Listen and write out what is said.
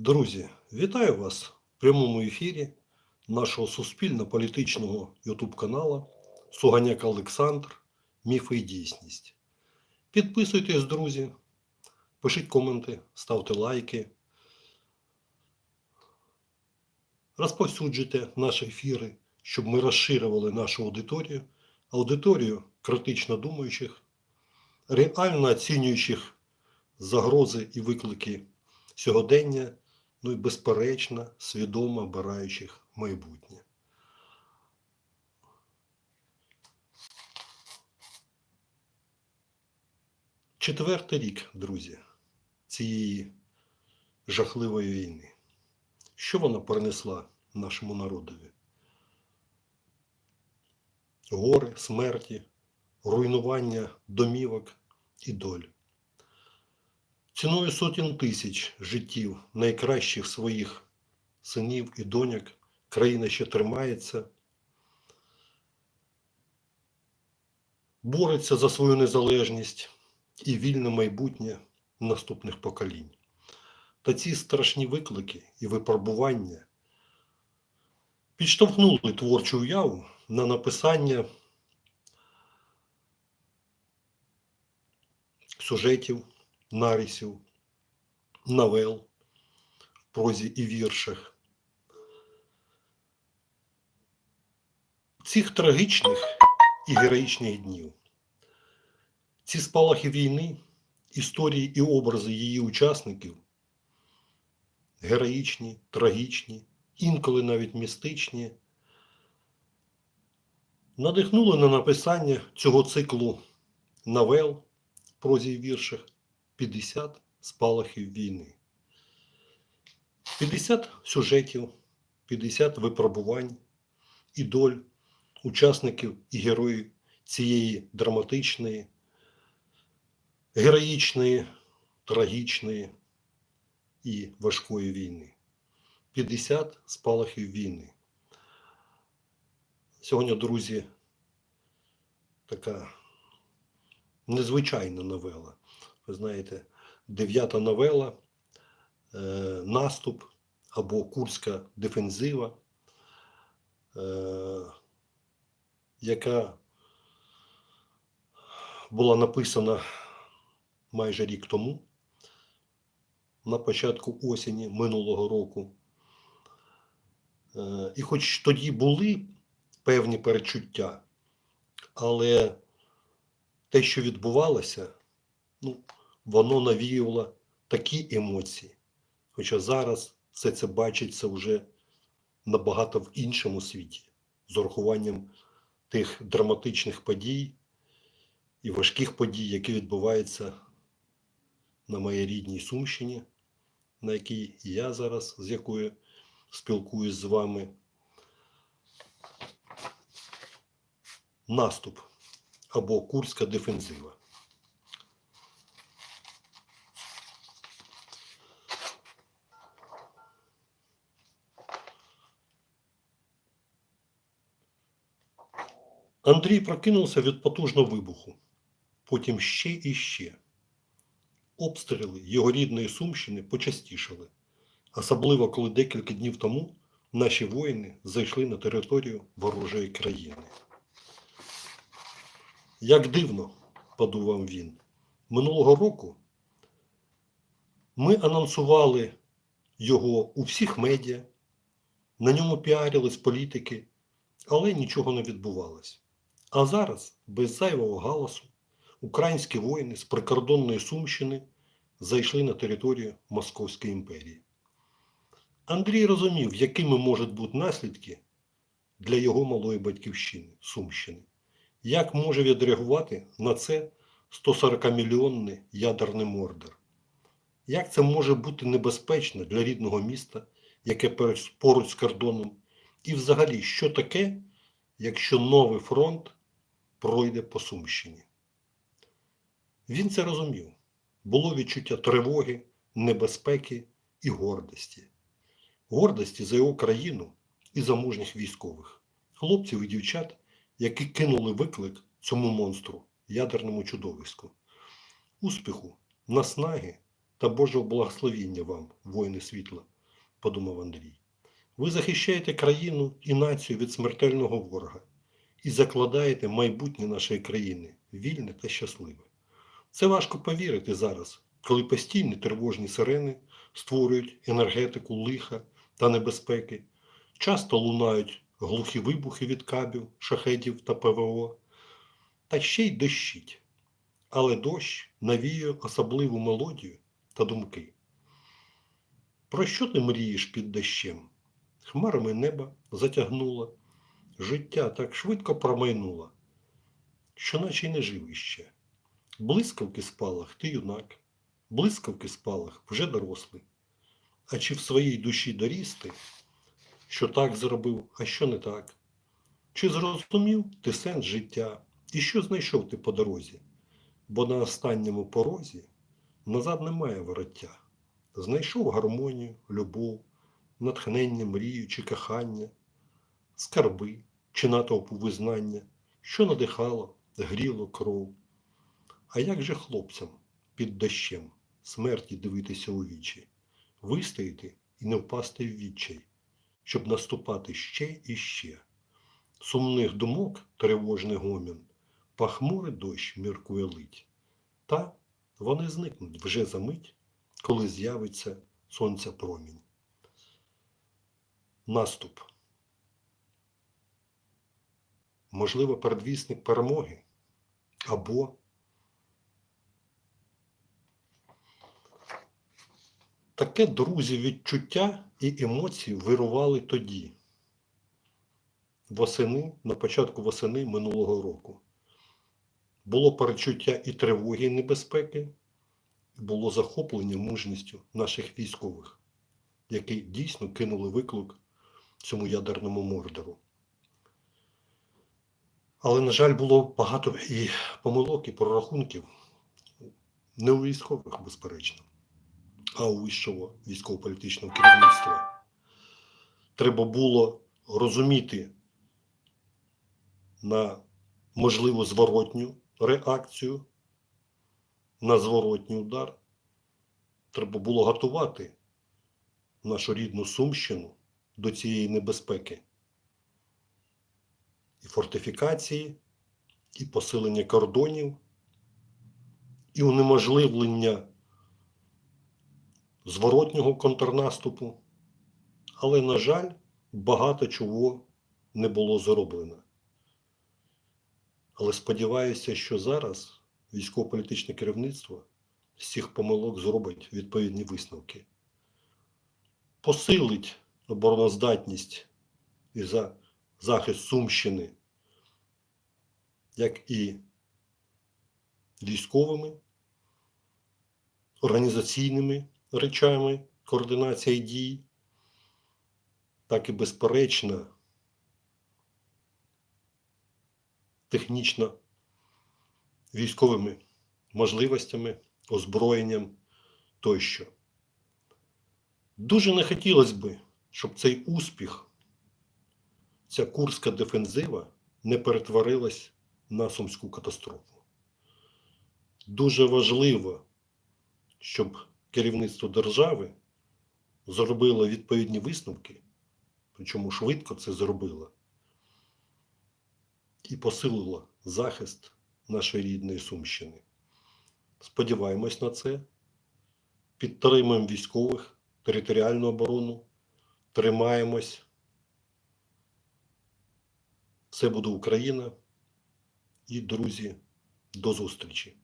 Друзі, вітаю вас в прямому ефірі нашого суспільно-політичного ютуб каналу Суганяк Олександр Міфи і дійсність. Підписуйтесь, друзі, пишіть коменти, ставте лайки, розповсюджуйте наші ефіри, щоб ми розширювали нашу аудиторію, аудиторію критично думаючих, реально оцінюючих загрози і виклики сьогодення, ну і безперечно, свідомо обираючих майбутнє. Четвертий рік, друзі, цієї жахливої війни. Що вона принесла нашому народові? Гори, смерті, руйнування домівок і доль. Ціною сотень тисяч життів найкращих своїх синів і доньок країна ще тримається, бореться за свою незалежність і вільне майбутнє наступних поколінь. Та ці страшні виклики і випробування підштовхнули творчу уяву на написання сюжетів нарисів, новел в прозі і віршах. Цих трагічних і героїчних днів. Ці спалахи війни, історії і образи її учасників героїчні, трагічні, інколи навіть містичні, надихнули на написання цього циклу новел прозі і віршах 50 спалахів війни. 50 сюжетів, 50 випробувань і доль учасників і героїв цієї драматичної, героїчної, трагічної і важкої війни. 50 спалахів війни. Сьогодні, друзі, така незвичайна новела ви знаєте, дев'ята новела, е, наступ або Курська дефензива, е, яка була написана майже рік тому, на початку осені минулого року. Е, і хоч тоді були певні перечуття, але те, що відбувалося, ну, воно навіювало такі емоції. Хоча зараз все це бачиться вже набагато в іншому світі, з урахуванням тих драматичних подій і важких подій, які відбуваються на моїй рідній Сумщині, на якій я зараз, з якою спілкуюсь з вами. Наступ або Курська дефензива. Андрій прокинувся від потужного вибуху, потім ще і ще. Обстріли його рідної Сумщини почастішали, особливо коли декілька днів тому наші воїни зайшли на територію ворожої країни. Як дивно, подумав він, минулого року ми анонсували його у всіх медіа, на ньому піарились політики, але нічого не відбувалось. А зараз, без зайвого галасу, українські воїни з прикордонної Сумщини зайшли на територію Московської імперії. Андрій розумів, якими можуть бути наслідки для його малої батьківщини Сумщини. Як може відреагувати на це 140-мільйонний ядерний мордер? Як це може бути небезпечно для рідного міста, яке поруч з кордоном? І взагалі, що таке, якщо новий фронт пройде по Сумщині? Він це розумів. Було відчуття тривоги, небезпеки і гордості. Гордості за його країну і за мужніх військових, хлопців і дівчат, які кинули виклик цьому монстру, ядерному чудовиську. Успіху, наснаги та Божого благословіння вам, воїни світла, подумав Андрій. Ви захищаєте країну і націю від смертельного ворога і закладаєте майбутнє нашої країни вільне та щасливе. Це важко повірити зараз, коли постійні тривожні сирени створюють енергетику лиха та небезпеки, часто лунають глухі вибухи від кабів, шахедів та ПВО, та ще й дощить. Але дощ навіює особливу мелодію та думки. Про що ти мрієш під дощем? Хмарами неба затягнуло, життя так швидко промайнуло, що наче й не жив іще. Блискавки спалах ти юнак, блискавки спалах вже дорослий. А чи в своїй душі доріс ти, що так зробив, а що не так? Чи зрозумів ти сенс життя і що знайшов ти по дорозі? Бо на останньому порозі назад немає вороття. Знайшов гармонію, любов, натхнення, мрію чи кохання, скарби чи натовпу визнання, що надихало, гріло кров. А як же хлопцям під дощем смерті дивитися у вічі, вистояти і не впасти в відчай, щоб наступати ще і ще? Сумних думок тривожний гомін, пахмурий дощ міркує лить. Та вони зникнуть вже за мить, коли з'явиться сонця промінь. Наступ. Можливо, передвісник перемоги або таке друзі відчуття і емоції вирували тоді, восени, на початку восени минулого року. Було перечуття і тривоги, і небезпеки, було захоплення мужністю наших військових, які дійсно кинули виклик цьому ядерному мордору. Але, на жаль, було багато і помилок, і прорахунків, не у військових, безперечно, а у вищого військово-політичного керівництва. Треба було розуміти на можливо зворотню реакцію, на зворотній удар. Треба було готувати нашу рідну Сумщину до цієї небезпеки. І фортифікації, і посилення кордонів, і унеможливлення зворотнього контрнаступу. Але, на жаль, багато чого не було зроблено. Але сподіваюся, що зараз військово-політичне керівництво з цих помилок зробить відповідні висновки. Посилить обороноздатність і за захист Сумщини, як і військовими, організаційними речами координації дій, так і безперечно технічно військовими можливостями, озброєнням тощо. Дуже не хотілося б, щоб цей успіх, ця курська дефензива не перетворилась на сумську катастрофу. Дуже важливо, щоб керівництво держави зробило відповідні висновки, причому швидко це зробило, і посилило захист нашої рідної Сумщини. Сподіваємось на це. Підтримуємо військових, територіальну оборону, тримаємось. Все буде Україна. І, друзі, до зустрічі!